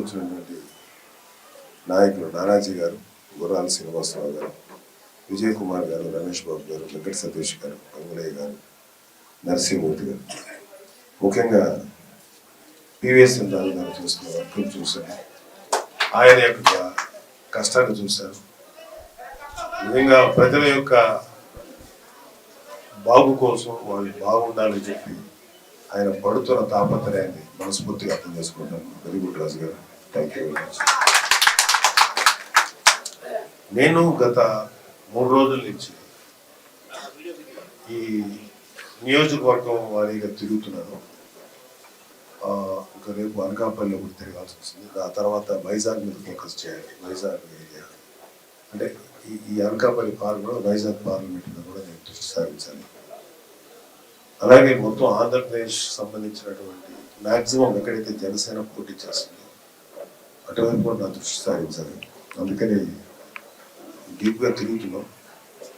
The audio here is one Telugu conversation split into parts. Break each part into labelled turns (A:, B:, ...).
A: వచ్చినటువంటి నాయకులు నానాజీ గారు గుర్రాల శ్రీనివాసరావు గారు విజయ్ కుమార్ గారు రమేష్ బాబు గారు వెంకట సతీష్ గారు అంగులయ్య గారు నరసింహమూర్తి గారు. ముఖ్యంగా పివిఎస్ రావు గారు చూసిన వర్కులు చూశాను ఆయన యొక్క కష్టాన్ని చూశారు. నిజంగా ప్రజల యొక్క బాగు కోసం వాళ్ళు బాగుండాలని చెప్పి ఆయన పడుతున్న తాపత్రయాన్ని మనస్ఫూర్తిగా అర్థం చేసుకుంటాను. వెరీ గుడ్ రాజు గారు థ్యాంక్ యూ నేను గత మూడు రోజుల నుంచి ఈ నియోజకవర్గం వారీగా తిరుగుతున్నాను. ఆ, ఇంకా రేపు అనకాపల్లిలో కూడా తిరగాల్సి వస్తుంది. ఆ తర్వాత వైజాగ్ మీద ఫోకస్ చేయాలి. వైజాగ్ ఏరియా. అంటే ఈ ఈ అనకాపల్లి పార్లమెంట్ వైజాగ్ పార్లమెంట్ మీద కూడా నేను దృష్టి సారించాలి. అలాగే మొత్తం ఆంధ్రప్రదేశ్ సంబంధించినటువంటి మాక్సిమం ఎక్కడైతే జనసేన పోటీ చేస్తుందో అటువంటి కూడా నా దృష్టి సారించాలి అందుకని డీప్గా తిరుగుతున్నాం.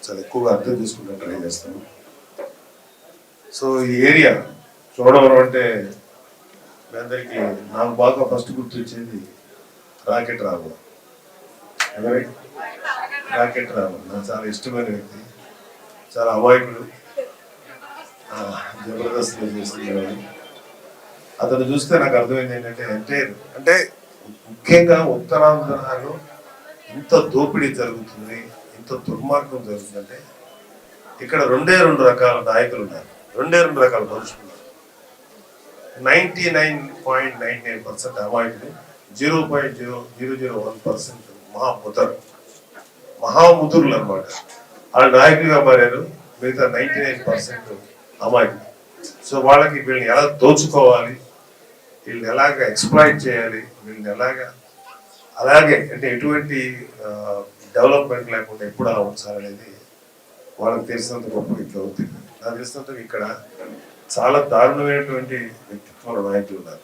A: చాలా ఎక్కువగా అర్థం చేసుకుంటా ట్రై చేస్తాను సో ఈ ఏరియా చూడవరం అంటే మీ అందరికీ నాకు బాగా ఫస్ట్ గుర్తొచ్చేది రాకెట్ రావు ఎవరి రాకెట్ రావు నాకు చాలా ఇష్టమైన వ్యక్తి. చాలా అమాయకుడు. ఆ, జబర్దస్త్లో చేస్తున్నాడు అతను చూస్తే నాకు అర్థమైంది ఏంటంటే అంటే అంటే ముఖ్యంగా ఉత్తరాంధ్రలో ఇంత దోపిడీ జరుగుతుంది ఇంత దుర్మార్గం జరుగుతుందంటే ఇక్కడ రెండే రెండు రకాల నాయకులు ఉన్నారు. రెండే రెండు రకాల మనుషులు ఉన్నారు. Ninety nine point nine nine percent అమాయకులు zero point zero zero zero one percent మహాముదరు మహాముదురులు అనమాట వాళ్ళ నాయకులుగా మారారు మిగతా నైంటీ నైన్ పర్సెంట్ అమాయకులు. సో వాళ్ళకి వీళ్ళని ఎలా దోచుకోవాలి వీళ్ళని ఎలాగ ఎక్స్ప్లాయిట్ చేయాలి వీళ్ళని ఎలాగా అలాగే అంటే ఎటువంటి డెవలప్మెంట్ లేకుండా ఎప్పుడు అలా ఉంచాలనేది వాళ్ళకి తెలిసినంత గొప్ప ఇట్లా అవుతుంది నాకు తెలిసినంత ఇక్కడ చాలా దారుణమైనటువంటి వ్యక్తిత్వాల నాయకులు ఉన్నారు.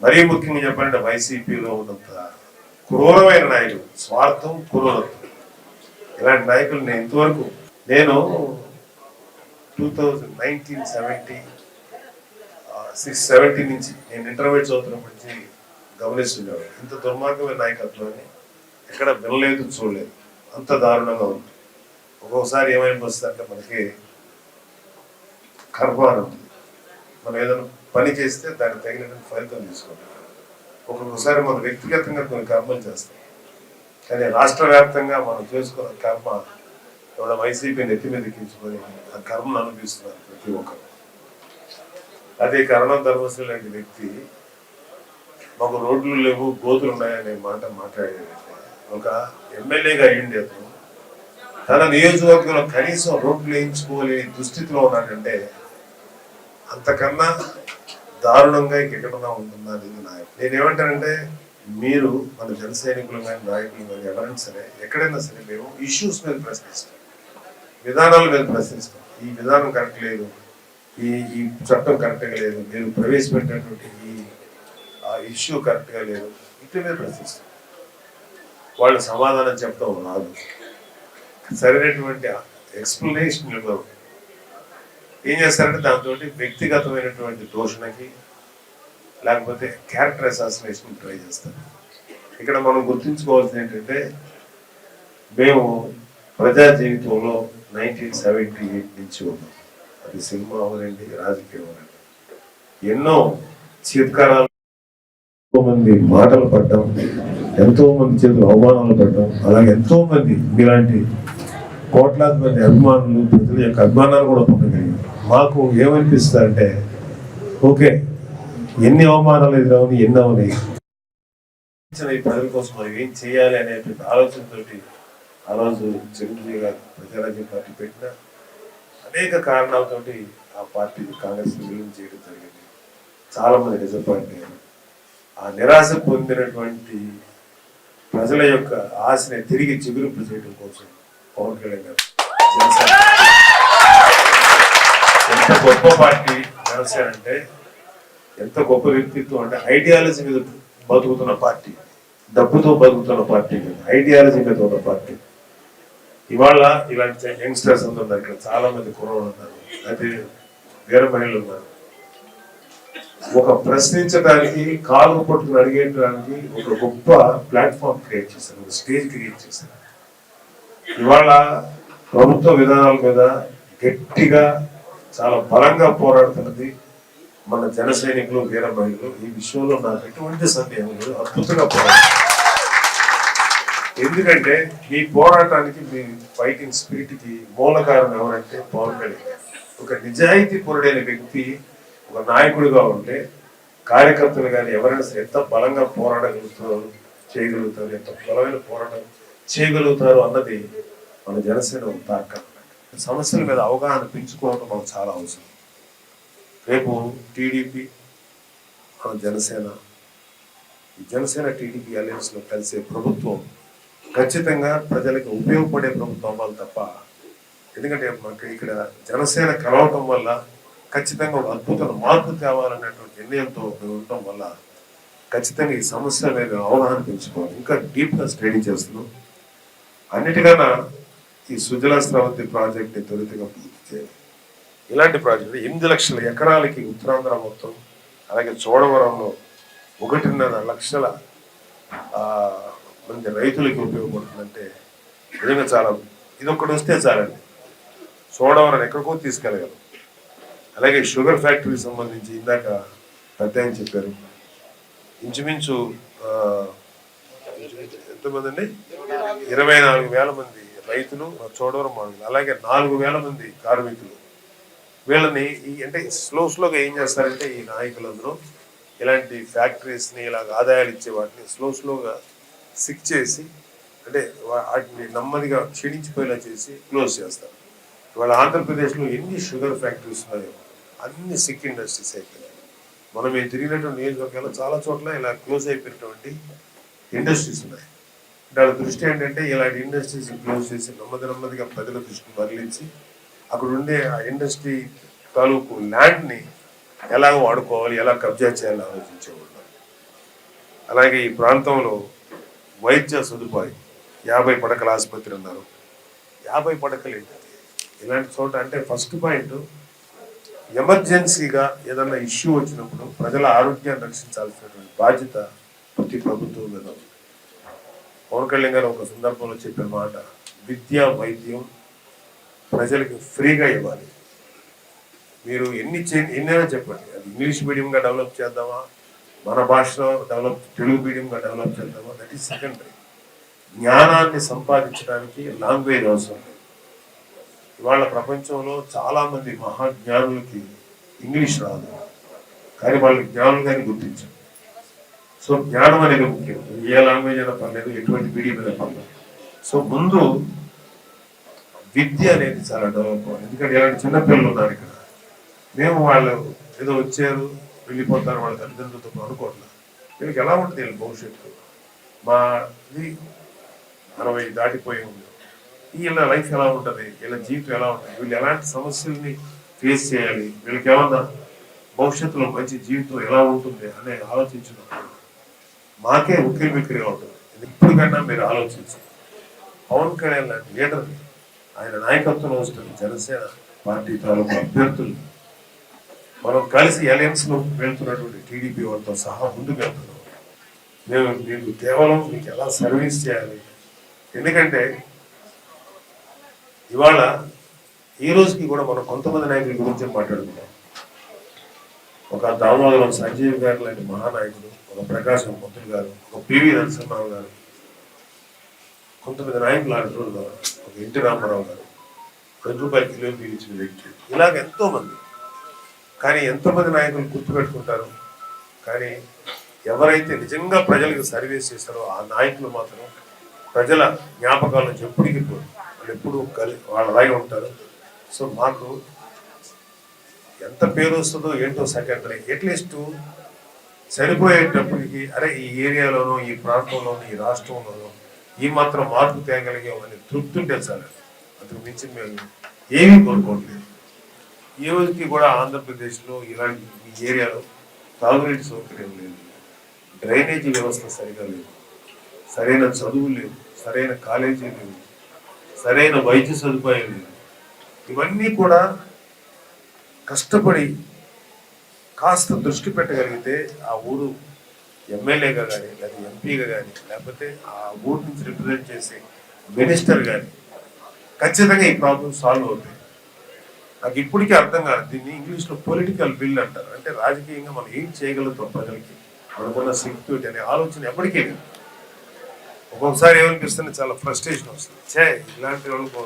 A: మరీ ముఖ్యంగా చెప్పాలంటే వైసీపీలో ఉన్నంత క్రూరమైన నాయకులు స్వార్థం క్రూరత్వం. ఇలాంటి నాయకులు నేను ఇంతవరకు నేను two thousand nineteen seventy six seventy నుంచి నేను ఇంటర్మీడియట్ చదువుతున్నప్పటి నుంచి గమనిస్తున్నాను ఇంత దుర్మార్గమైన నాయకత్వాన్ని ఎక్కడ వినలేదు చూడలేదు. అంత దారుణంగా ఉంది. ఒక్కొక్కసారి ఏమైపోతుందంటే మనకి కర్మ అని ఉంటుంది మనం ఏదైనా పని చేస్తే దానికి తగినటువంటి ఫలితం తీసుకుంటాం. ఒక్కొక్కసారి మనం వ్యక్తిగతంగా కొన్ని కర్మలు చేస్తాం. కానీ రాష్ట్ర వ్యాప్తంగా మనం చేసుకున్న కర్మ ఎవడ వైసీపీ నెత్తి మీద ఎక్కించుకొని ఆ కర్మను అనుభవిస్తున్నారు ప్రతి ఒక్కరు. అదే కరణం ధర్మశ్రీ లాంటి వ్యక్తి మాకు రోడ్లు లేవు గోతులు ఉన్నాయనే మాట మాట్లాడేది. ఒక ఎమ్మెల్యేగా అయ్యిండే అతను తన నియోజకవర్గంలో కనీసం రోడ్లు వేయించుకోలేని దుస్థితిలో ఉన్నాడంటే అంతకన్నా దారుణంగా ఇంకెక్కడన్నా ఉంటుందా అనేది నా నేనేమంటానంటే మీరు మన జన సైనికులు కానీ నాయకులు కానీ ఎవరైనా సరే ఎక్కడైనా సరే మేము ఇష్యూస్ మీద ప్రశ్నిస్తాం. విధానాల మీద ప్రశ్నిస్తాం. ఈ విధానం కరెక్ట్ లేదు. ఈ ఈ చట్టం కరెక్ట్గా లేదు. మీరు ప్రవేశపెట్టినటువంటి ఈ ఇష్యూ కరెక్ట్గా లేదు. ఇటు మీద ప్రశ్నిస్తాం. వాళ్ళు సమాధానం చెప్పడం రాదు సరైనటువంటి ఎక్స్ప్లెనేషన్ ఇవ్వరు. ఏం చేస్తారంటే దాంతో వ్యక్తిగతమైనటువంటి దోషణకి లేకపోతే క్యారెక్టర్ అసాసినేషన్ ట్రై చేస్తారు. ఇక్కడ మనం గుర్తుంచుకోవాల్సింది ఏంటంటే మేము ప్రజా జీవితంలో నైన్టీన్ సెవెంటీ ఎయిట్ నుంచి ఉన్నాం. అది సినిమా అవనండి రాజకీయం అవనండి ఎన్నో చిత్కారాలు మంది మాటలు పడ్డాం ఎంతో మంది చేతులు అవమానాలు పడ్డాం అలాగే ఎంతో మంది మీలాంటి కోట్లాది మంది అభిమానులు ప్రజల యొక్క అభిమానాలు కూడా పొందగలిగాం మాకు ఏమనిపిస్తుంది అంటే ఓకే ఎన్ని అవమానాలు ఎదురవని ఎన్ని అవని ఈ ప్రజల కోసం మనం ఏం చేయాలి అనేటువంటి ఆలోచనతోటి ఆ రోజు చిరంజీవి గారు ప్రజారాజ్యం పార్టీ పెట్టిన అనేక కారణాలతోటి ఆ పార్టీ కాంగ్రెస్ విలీనం చేయడం జరిగింది. చాలా మంది డిసప్పాయింట్ అయ్యారు. ఆ నిరాశ పొందినటువంటి ప్రజల యొక్క ఆశని తిరిగి చిగురింపు చేయడం కోసం పవన్ కళ్యాణ్ గారు ఎంత గొప్ప పార్టీ జనసేన అంటే ఎంత గొప్ప వ్యక్తిత్వం అంటే ఐడియాలజీ మీద బతుకుతున్న పార్టీ. డబ్బుతో బతుకుతున్న పార్టీ ఐడియాలజీ మీద ఉన్న పార్టీ. ఇవాళ ఇలాంటి యంగ్స్టర్స్ అందరు ఉన్నారు ఇక్కడ చాలా మంది కుర్రోళ్ళు ఉన్నారు అయితే వేరే మహిళలు ఉన్నారు. ఒక ప్రశ్నించడానికి కాలు పట్టుకుని అడిగేయడానికి ఒక గొప్ప ప్లాట్ఫామ్ క్రియేట్ చేశారు ఒక స్టేజ్ క్రియేట్ చేశారు. ఇవాళ ప్రభుత్వ విధానాల మీద గట్టిగా చాలా బలంగా పోరాడుతున్నది మన జన సైనికులు వీర మహిళలు ఈ విషయంలో నాకు ఎటువంటి సందేహం లేదు అద్భుతంగా పోరాడు ఎందుకంటే మీ పోరాటానికి మీ ఫైటింగ్ స్పిరిట్కి మూల కారణం ఎవరంటే పవన్ కళ్యాణ్. ఒక నిజాయితీ పరుడైన వ్యక్తి ఒక నాయకుడిగా ఉంటే కార్యకర్తలు కానీ ఎవరైనా సరే ఎంత బలంగా పోరాడగలుగుతారు చేయగలుగుతారు ఎంత బలమైన పోరాటం చేయగలుగుతారు అన్నది మన జనసేన ఒక సమస్యల మీద అవగాహన పెంచుకోవడం మనకు చాలా అవసరం. రేపు టీడీపీ మన జనసేన జనసేన టీడీపీ అలయన్స్లో కలిసే ప్రభుత్వం ఖచ్చితంగా ప్రజలకు ఉపయోగపడే ప్రభుత్వం అవ్వాలి తప్ప ఎందుకంటే మనకి ఇక్కడ జనసేన కలవటం వల్ల ఖచ్చితంగా ఒక అద్భుతమైన మార్పు తేవాలనేటువంటి నిర్ణయంతో ఉండటం వల్ల ఖచ్చితంగా ఈ సమస్యల మీద అవగాహన పెంచుకోవాలి. ఇంకా డీప్గా స్టడీ చేస్తున్నాం. అన్నిటికన్నా ఈ సుజల స్రవంతి ప్రాజెక్ట్ని త్వరితగా పూర్తి చేయాలి. ఇలాంటి ప్రాజెక్టు ఎనిమిది లక్షల ఎకరాలకి ఉత్తరాంధ్ర మొత్తం అలాగే చోడవరంలో ఒకటిన్నర లక్షల మంది రైతులకి ఉపయోగపడుతుందంటే నిజంగా చాలా ఇది ఒక్కటి వస్తే చాలండి. చోడవరం ఎక్కడికో తీసుకెళ్ళగలం. అలాగే షుగర్ ఫ్యాక్టరీకి సంబంధించి ఇందాక పెద్ద చెప్పారు. ఇంచుమించు ఎంతమంది అండి ఇరవై నాలుగు వేల మంది రైతులు చోడవరం మాడుగులు అలాగే నాలుగు వేల మంది కార్మికులు. వీళ్ళని ఈ అంటే స్లో స్లోగా ఏం చేస్తారంటే ఈ నాయకులందరూ ఇలాంటి ఫ్యాక్టరీస్ని ఇలాగ ఆదాయాలు ఇచ్చే వాటిని స్లో స్లోగా సిక్ చేసి అంటే వాటిని నెమ్మదిగా క్షీణించిపోయేలా చేసి క్లోజ్ చేస్తారు. ఇవాళ ఆంధ్రప్రదేశ్లో ఎన్ని షుగర్ ఫ్యాక్టరీస్ ఉన్నాయో అన్ని సిక్ ఇండస్ట్రీస్ అయిపోయాయి మనం మేము తిరిగినటువంటి నియోజకవర్గాల్లో చాలా చోట్ల ఇలా క్లోజ్ అయిపోయినటువంటి ఇండస్ట్రీస్ ఉన్నాయి. దాని దృష్టి ఏంటంటే ఇలాంటి ఇండస్ట్రీస్ క్లోజ్ చేసి నెమ్మది నెమ్మదిగా ప్రజల దృష్టిని మరలించి అక్కడ ఉండే ఆ ఇండస్ట్రీ తాలూకు ల్యాండ్ని ఎలా వాడుకోవాలి ఎలా కబ్జా చేయాలని ఆలోచించేవాళ్ళు. అలాగే ఈ ప్రాంతంలో వైద్య సదుపాయం యాభై పడకల ఆసుపత్రి అన్నారు. యాభై పడకలు ఏంటంటే ఇలాంటి చోట అంటే ఫస్ట్ పాయింట్ ఎమర్జెన్సీగా ఏదన్నా ఇష్యూ వచ్చినప్పుడు ప్రజల ఆరోగ్యాన్ని రక్షించాల్సినటువంటి బాధ్యత ప్రతి ప్రభుత్వం మీద ఉంది. పవన్ కళ్యాణ్ గారు ఒక సందర్భంలో చెప్పిన మాట విద్య వైద్యం ప్రజలకు ఫ్రీగా ఇవ్వాలి. మీరు ఎన్ని చే ఎన్నైనా చెప్పండి. అది ఇంగ్లీష్ మీడియంగా డెవలప్ చేద్దామా? మన భాషలో డెవలప్ తెలుగు మీడియంగా డెవలప్ చేద్దామా? That is secondary. జ్ఞానాన్ని సంపాదించడానికి లాంగ్వేజ్ అవసరం. లేదు ఇవాళ ప్రపంచంలో చాలా మంది మహాజ్ఞానులకి ఇంగ్లీష్ రాదు. కానీ వాళ్ళు కానీ గుర్తించారు. సో జ్ఞానం అనేది ముఖ్యం. ఏ లాంగ్వేజ్ అయినా పర్లేదు ఎటువంటి మీడియం అయినా పర్లేదు. సో ముందు విద్య అనేది చాలా డెవలప్ ఎందుకంటే ఇలాంటి చిన్నపిల్లలు ఉన్నారు ఇక్కడ. మేము వాళ్ళు ఏదో వచ్చారు వెళ్ళిపోతారు వాళ్ళ తల్లిదండ్రులతో అనుకోవట్లేదు వీళ్ళకి ఎలా ఉంటుంది వీళ్ళ భవిష్యత్తు? మా ఇది అరవై దాటిపోయి ఉంది. వీళ్ళ లైఫ్ ఎలా ఉంటుంది? వీళ్ళ జీవితం ఎలా ఉంటుంది? వీళ్ళు ఎలాంటి సమస్యల్ని ఫేస్ చేయాలి? వీళ్ళకి ఏమన్నా భవిష్యత్తులో మంచి జీవితం ఎలా ఉంటుంది అనే ఆలోచించినప్పుడు మాకే ఉక్కిరి బిక్కిరిగా ఉంటుంది. ఇప్పుడు మీరు ఆలోచించి. పవన్ కళ్యాణ్ లాంటి లీడర్ని ఆయన నాయకత్వంలో వస్తున్న జనసేన పార్టీ తాలూకు అభ్యర్థులు మనం కలిసి అలయన్స్లో వెళ్తున్నటువంటి టీడీపీ వాళ్ళతో సహా ముందుకు వెళ్తున్నాం. మేము మీకు కేవలం మీకు ఎలా సర్వీస్ చేయాలి? ఎందుకంటే ఇవాళ ఈ రోజుకి కూడా మనం కొంతమంది నాయకుల గురించి మాట్లాడుకున్నాం ఒక దామోదరం సంజీవ్ గారు లాంటి మహానాయకుడు ఒక ప్రకాశం పంతులు గారు ఒక పివి నరసింహరావు గారు కొంతమంది నాయకులు లాంటి వాళ్ళు ఒక ఎన్టీ రామారావు గారు రెండు రూపాయల కిలో ఇచ్చిన వ్యక్తి. ఇలాగ ఎంతో మంది కానీ ఎంతోమంది నాయకులు గుర్తుపెట్టుకుంటారు. కానీ ఎవరైతే నిజంగా ప్రజలకు సర్వీస్ చేస్తారో ఆ నాయకులు మాత్రం ప్రజల జ్ఞాపకాల నుంచి పోరు. వాళ్ళు ఎప్పుడు కలి వాళ్ళలాగే ఉంటారు. సో మాకు ఎంత పేరు వస్తుందో ఏంటో సెకండరీ అట్లీస్ట్ చనిపోయేటప్పటికి అరే ఈ ఏరియాలోనూ ఈ ప్రాంతంలోనూ ఈ రాష్ట్రంలోనూ ఈ మాత్రం మార్పు తేగలిగామని తృప్తి ఉంటే చాలు. అందుకు మించి మేము ఏమీ కోరుకోవట్లేదు. ఈ రోజుకి కూడా ఆంధ్రప్రదేశ్లో ఇలాంటి ఈ ఏరియాలో తాగునీటి సౌకర్యం లేదు. డ్రైనేజీ వ్యవస్థ సరిగా లేదు. సరైన చదువు లేదు. సరైన కాలేజీ లేదు. సరైన వైద్య సదుపాయం లేదు. ఇవన్నీ కూడా కష్టపడి కాస్త దృష్టి పెట్టగలిగితే ఆ ఊరు ఎమ్మెల్యేగా కానీ లేదా ఎంపీగా కానీ లేకపోతే ఆ ఊరు నుంచి రిప్రజెంట్ చేసే మినిస్టర్ కానీ ఖచ్చితంగా ఈ ప్రాబ్లం సాల్వ్ అవుతాయి. నాకు ఇప్పటికీ అర్థం కాదు దీన్ని ఇంగ్లీష్లో పొలిటికల్ బిల్ అంటారు. అంటే రాజకీయంగా మనం ఏం చేయగలుగుతాం ప్రజలకి? మనకున్న శక్తి అనే ఆలోచన ఎప్పటికీ లేదు. ఒక్కొక్కసారి ఏమనిపిస్తుంది? చాలా ఫ్రస్ట్రేషన్ వస్తుంది. చే ఇలాంటి వాళ్ళు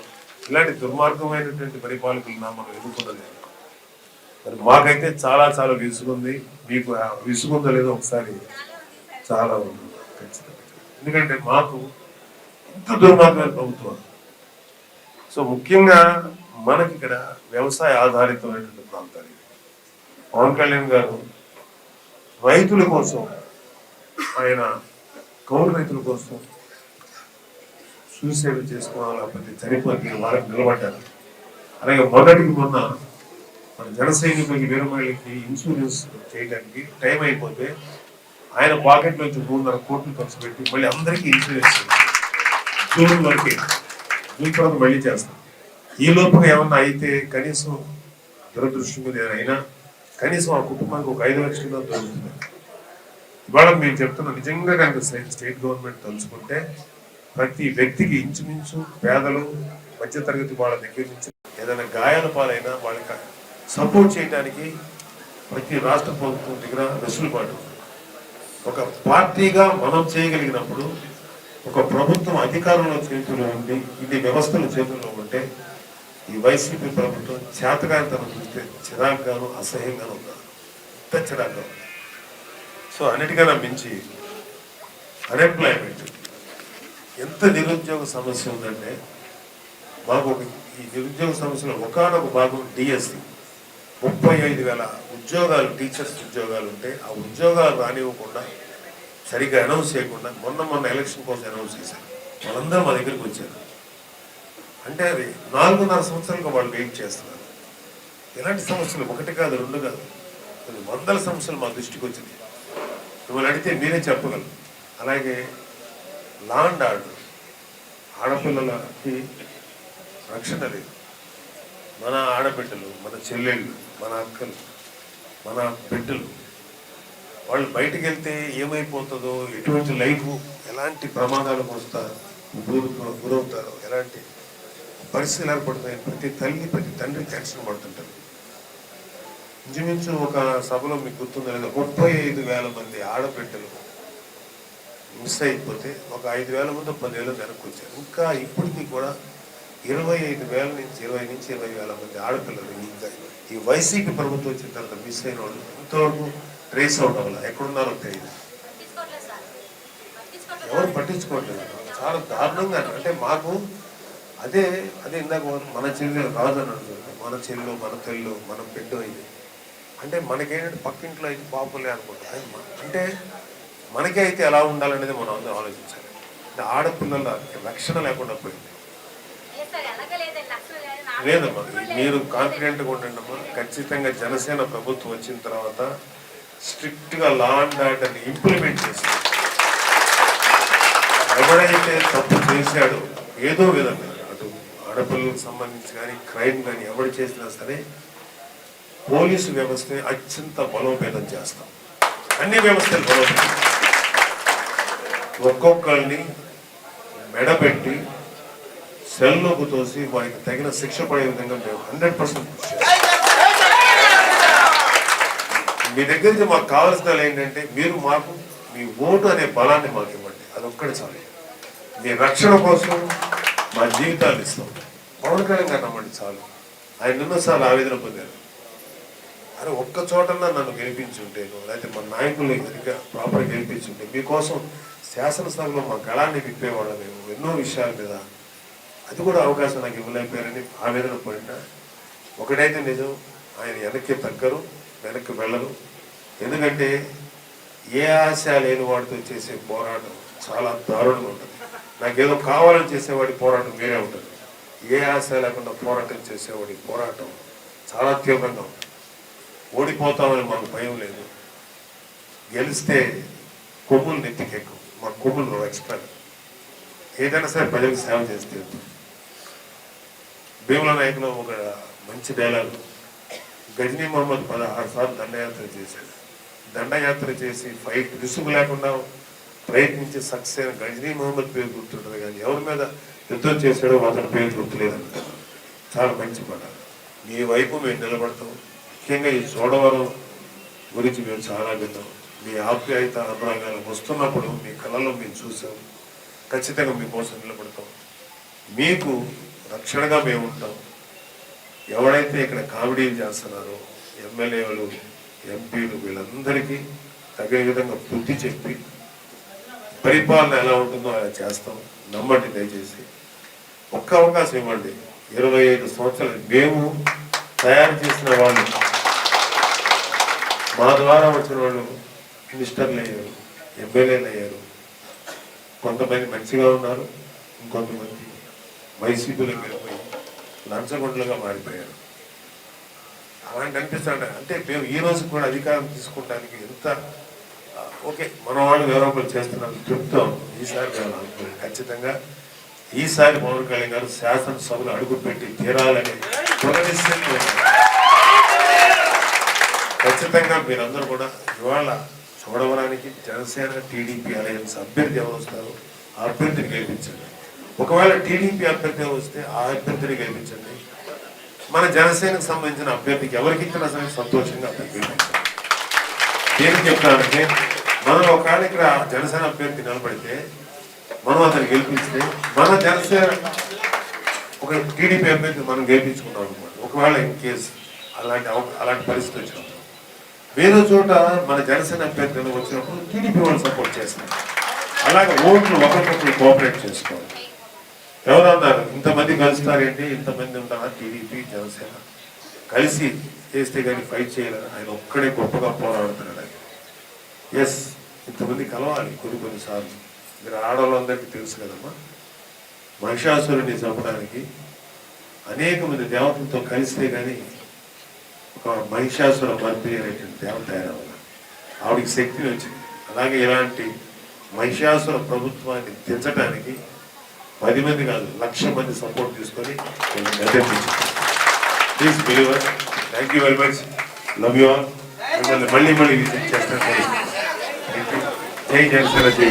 A: ఇలాంటి దుర్మార్గమైనటువంటి పరిపాలకులు నా మనం ఎదుర్కొనలేదు మరి మాకైతే చాలా చాలా విసుగుంది. మీకు విసుగుందో లేదో ఒకసారి చాలా ఖచ్చితంగా. ఎందుకంటే మాకు ఇంత దుర్మార్గమైన ప్రభుత్వం సో ముఖ్యంగా మనకి ఇక్కడ వ్యవసాయ ఆధారితమైనటువంటి ప్రాంతాలు పవన్ కళ్యాణ్ గారు రైతుల కోసం ఆయన కౌలు రైతుల కోసం సూసైడ్ చేసుకోవాలి లేకపోతే చనిపోతే వాళ్ళకి నిలబడ్డారు. అలాగే మొదటికి మొన్న మన జన సైనికులకి వీరమహిళకి ఇన్సూరెన్స్ చేయడానికి టైం అయిపోతే ఆయన పాకెట్ నుంచి మూడున్నర కోట్లు ఖర్చు పెట్టి మళ్ళీ అందరికీ ఇన్సూరెన్స్ జూన్ వరకు. జూన్ తర్వాత మళ్ళీ చేస్తాం ఈ లోపుగా ఏమన్నా అయితే కనీసం దురదృష్టం మీద అయినా కనీసం ఆ కుటుంబానికి ఒక ఐదు లక్షలు దొరుకుతుంది ఇవాళ మేము చెప్తున్నా నిజంగా కనుక స్టేట్ గవర్నమెంట్ తలుచుకుంటే ప్రతి వ్యక్తికి ఇంచుమించు పేదలు మధ్యతరగతి వాళ్ళ దగ్గర నుంచి ఏదైనా గాయాల పాలైనా వాళ్ళకి సపోర్ట్ చేయడానికి ప్రతి రాష్ట్ర ప్రభుత్వం దగ్గర వెసులుబాటు. ఒక పార్టీగా మనం చేయగలిగినప్పుడు ఒక ప్రభుత్వం అధికారంలో చేతుల్లో ఉండి ఇన్ని వ్యవస్థలు చేతుల్లో ఉంటే ఈ వైసీపీ ప్రభుత్వం చేతగానితనం చూస్తే చిరాగ్గాను అసహ్యంగాను ఉన్నారు ఎంత చిరాగ్గా సో అన్నిటికన్నా మించి అన్ఎంప్లాయ్మెంట్ ఎంత నిరుద్యోగ సమస్య ఉందంటే మాకు ఈ నిరుద్యోగ సమస్యలో ఒకనొక భాగం డిఎస్సి ముప్పై ఐదు వేల ఉద్యోగాలు టీచర్స్ ఉద్యోగాలు ఉంటే ఆ ఉద్యోగాలు రానివ్వకుండా సరిగ్గా అనౌన్స్ చేయకుండా మొన్న మొన్న ఎలక్షన్ కోసం అనౌన్స్ చేశారు. వాళ్ళందరూ మా దగ్గరికి వచ్చారు. అంటే అది నాలుగున్నర సంవత్సరాలుగా వాళ్ళు వెయిట్ చేస్తున్నారు. ఇలాంటి సమస్యలు ఒకటి కాదు రెండు కాదు. కొన్ని వందల సమస్యలు మా దృష్టికి వచ్చింది. మిమ్మల్ని అడిగితే మీరే చెప్పగలరు. అలాగే లాండ్ ఆర్డర్ ఆడపిల్లలకి రక్షణ లేదు. మన ఆడబిడ్డలు మన చెల్లెళ్ళు మన అక్కలు మన బిడ్డలు వాళ్ళు బయటికి వెళ్తే ఏమైపోతుందో ఎటువంటి లైఫ్ ఎలాంటి ప్రమాదాలకు వస్తారు గురు గురవుతారో ఎలాంటి పరిస్థితులు ఏర్పడతాయి ప్రతి తల్లి ప్రతి తండ్రి టెన్షన్ పడుతుంటారు. ఇంచుమించు ఒక సభలో మీకు గుర్తుందో లేదా ముప్పై ఐదు వేల మంది ఆడబిడ్డలు మిస్ అయిపోతే ఒక ఐదు వేల మంది పదివేలు వెనక్కి వచ్చారు ఇంకా ఇప్పటికీ కూడా ఇరవై ఐదు వేల నుంచి ఇరవై నుంచి ఇరవై వేల మంది ఆడపిల్లలు ఇంకా ఈ వైసీపీ ప్రభుత్వం వచ్చిన తర్వాత మిస్ అయిన వాళ్ళు ఇంతవరకు ట్రేస్ అవుట్ అవ్వాలి ఎక్కడున్నారో తెలియదు ఎవరు పట్టించుకోవట్లేదు. చాలా దారుణంగా అంటే మాకు అదే అదే ఇందాక మన చెల్లి రాజు అని అంటున్నారు మన చెల్లు మన తెల్లు మన బిడ్డ ఇది. అంటే మనకేంటంటే పక్కింట్లో అయితే పాపలే అనుకుంటారు అంటే మనకే అయితే ఎలా ఉండాలనేది మనం అందరం ఆలోచించాలి. ఆడపిల్లల రక్షణ లేకుండా పోయింది. లేదమ్మా. మీరు కాన్ఫిడెంట్గా ఉండండి అమ్మా. ఖచ్చితంగా జనసేన ప్రభుత్వం వచ్చిన తర్వాత స్ట్రిక్ట్గా లా అండ్ ఆర్డర్ని ఇంప్లిమెంట్ చేసింది ఎవడైతే తప్పు చేశాడో ఏదో విధంగా అటు ఆడపిల్లలకు సంబంధించి కానీ క్రైమ్ కానీ ఎవడు చేసినా సరే పోలీసు వ్యవస్థ అత్యంత బలోపేతం చేస్తాం. అన్ని వ్యవస్థలు బలోపేతం. ఒక్కొక్కరిని మెడపెట్టి సెల్లోకి తోసి వారికి తగిన శిక్ష పడే విధంగా మేము హండ్రెడ్ పర్సెంట్ కృషి మీ దగ్గర నుంచి మాకు కావాల్సిన ఏంటంటే మీరు మాకు మీ ఓటు అనే బలాన్ని మాకు ఇవ్వండి. అదొక్కటి చాలు. మీ రక్షణ కోసం మా జీవితాలు ఇస్తాం. పవన్ కళ్యాణ్ గారు నమ్మండి చాలు. ఆయన నిన్నసార్లు ఆవేదన పొందారు. అరే ఒక్క చోటన్నా నన్ను గెలిపించుంటేను లేకపోతే మా నాయకుల్ని సరిగ్గా ప్రాపర్ గెలిపించుంటే మీకోసం శాసనసభలో మా గళాన్ని విప్పేవాళ్ళం మేము. ఎన్నో విషయాల మీద. అది కూడా అవకాశం నాకు ఇవ్వలేకపోయారని ఆవేదన పడినా. ఒకటైతే నిజం ఆయన వెనక్కి తగ్గరు వెనక్కి వెళ్ళరు. ఎందుకంటే ఏ ఆశ లేని వాడితో చేసే పోరాటం చాలా దారుణంగా ఉంటుంది. నాకేదో కావాలని చేసేవాడి పోరాటం వేరే ఉంటుంది. ఏ ఆశ లేకుండా పోరాటం చేసేవాడి పోరాటం చాలా తీవ్రంగా ఉంటుంది. ఓడిపోతామని మాకు భయం లేదు. గెలిస్తే కొమ్ములు నెత్తికెక్కు. మా కొమ్ములు ఎక్స్ట్రా ఏదైనా సరే ప్రజలకు సేవ చేస్తే భీముల నాయకులు ఒక మంచి డైలాగ్. గజనీ మహమ్మద్ పదహారు సార్లు దండయాత్ర చేశాడు. దండయాత్ర చేసి ఫైట్ విసుగు లేకుండా ప్రయత్నించి సక్సెస్ అయిన గజనీ మహమ్మద్ పేరు గుర్తుంటుంది కానీ ఎవరి మీద యుద్ధం చేశాడో అతని పేరు గుర్తులేదంట. చాలా మంచి మాట. మీ వైపు మేము నిలబడతాం. ముఖ్యంగా ఈ చోడవరం గురించి మేము చాలా విన్నాం. మీ ఆప్యాయత అనురాగాలు వస్తున్నప్పుడు మీ కళలో మేము చూసాం. ఖచ్చితంగా మీకోసం నిలబడతాం. మీకు రక్షణగా మేము ఉంటాం. ఎవరైతే ఇక్కడ కామెడీలు చేస్తున్నారో ఎమ్మెల్యేలు ఎంపీలు వీళ్ళందరికీ తగిన విధంగా బుద్ధి చెప్పి పరిపాలన ఎలా ఉంటుందో అలా చేస్తాం. నమ్మండి దయచేసి. ఒక్క అవకాశం ఇవ్వండి. ఇరవై ఐదు సంవత్సరాలు మేము తయారు చేసిన వాళ్ళు మా ద్వారా వచ్చిన వాళ్ళు మినిస్టర్లు అయ్యారు ఎమ్మెల్యేలు అయ్యారు కొంతమంది మంచిగా ఉన్నారు ఇంకొంతమంది వైసీపీలో వెళ్ళిపోయి లంచగొండలుగా మారిపోయారు. అలాంటి అనిపిస్తాడు. అంటే మేము ఈ రోజు కూడా అధికారం తీసుకోవడానికి ఎంత ఓకే మన వాళ్ళు ఎవరో చేస్తున్నారు చెప్తాం. ఈసారి ఖచ్చితంగా ఈసారి పవన్ కళ్యాణ్ గారు శాసనసభలో అడుగుపెట్టి తీరాలని పునరిస్తుంది ఖచ్చితంగా మీరందరూ కూడా ఇవాళ చూడవడానికి జనసేన టీడీపీ అలయన్స్ అభ్యర్థి ఎవరు వస్తారు? ఆ అభ్యర్థిని గెలిపించండి. ఒకవేళ టీడీపీ అభ్యర్థి వస్తే ఆ అభ్యర్థిని గెలిపించండి. మన జనసేనకు సంబంధించిన అభ్యర్థికి ఎవరికి ఇచ్చినా సరే సంతోషంగా అతను గెలిపించండి. ఏం చెప్తానంటే మనం ఒకవేళ ఇక్కడ జనసేన అభ్యర్థి నిలబడితే మనం అతను గెలిపిస్తే మన జనసేన ఒక టీడీపీ అభ్యర్థి మనం గెలిపించుకున్నాం అనమాట ఒకవేళ ఇన్ కేసు అలాంటి అవ- అలాంటి పరిస్థితి వచ్చినప్పుడు. వేరే చోట మన జనసేన అభ్యర్థులు వచ్చినప్పుడు టీడీపీ వాళ్ళు సపోర్ట్ చేస్తారు. అలాగే ఓట్లు ఒకరికొకరు కోఆపరేట్ చేసుకోవాలి. ఎవరు అన్నారు ఇంతమంది కలుస్తారేంటి? ఇంతమంది ఉంటారా? టీడీపీ జనసేన కలిసి చేస్తే కానీ ఫైట్ చేయలేరు? ఆయన ఒక్కడే గొప్పగా పోరాడుతున్నాడు ఆయన. ఎస్ ఇంతమంది కలవాలి కొన్ని కొన్నిసార్లు మీరు ఆడవాళ్ళందరికీ తెలుసు కదమ్మా. మహిషాసురుని చంపడానికి అనేక మంది దేవతలతో కలిస్తే కానీ మహిషాసుర మర్ది అనేటువంటి దేవత తయారవ్వాలి ఆవిడికి శక్తిని వచ్చింది. అలాగే ఇలాంటి మహిషాసుర ప్రభుత్వాన్ని దించడానికి పది మంది కాదు లక్ష మంది సపోర్ట్ తీసుకొని please believer thank you very much love you all మిమ్మల్ని మళ్ళీ మళ్ళీ విజిట్ చేస్తాను. జై జనసేన జై.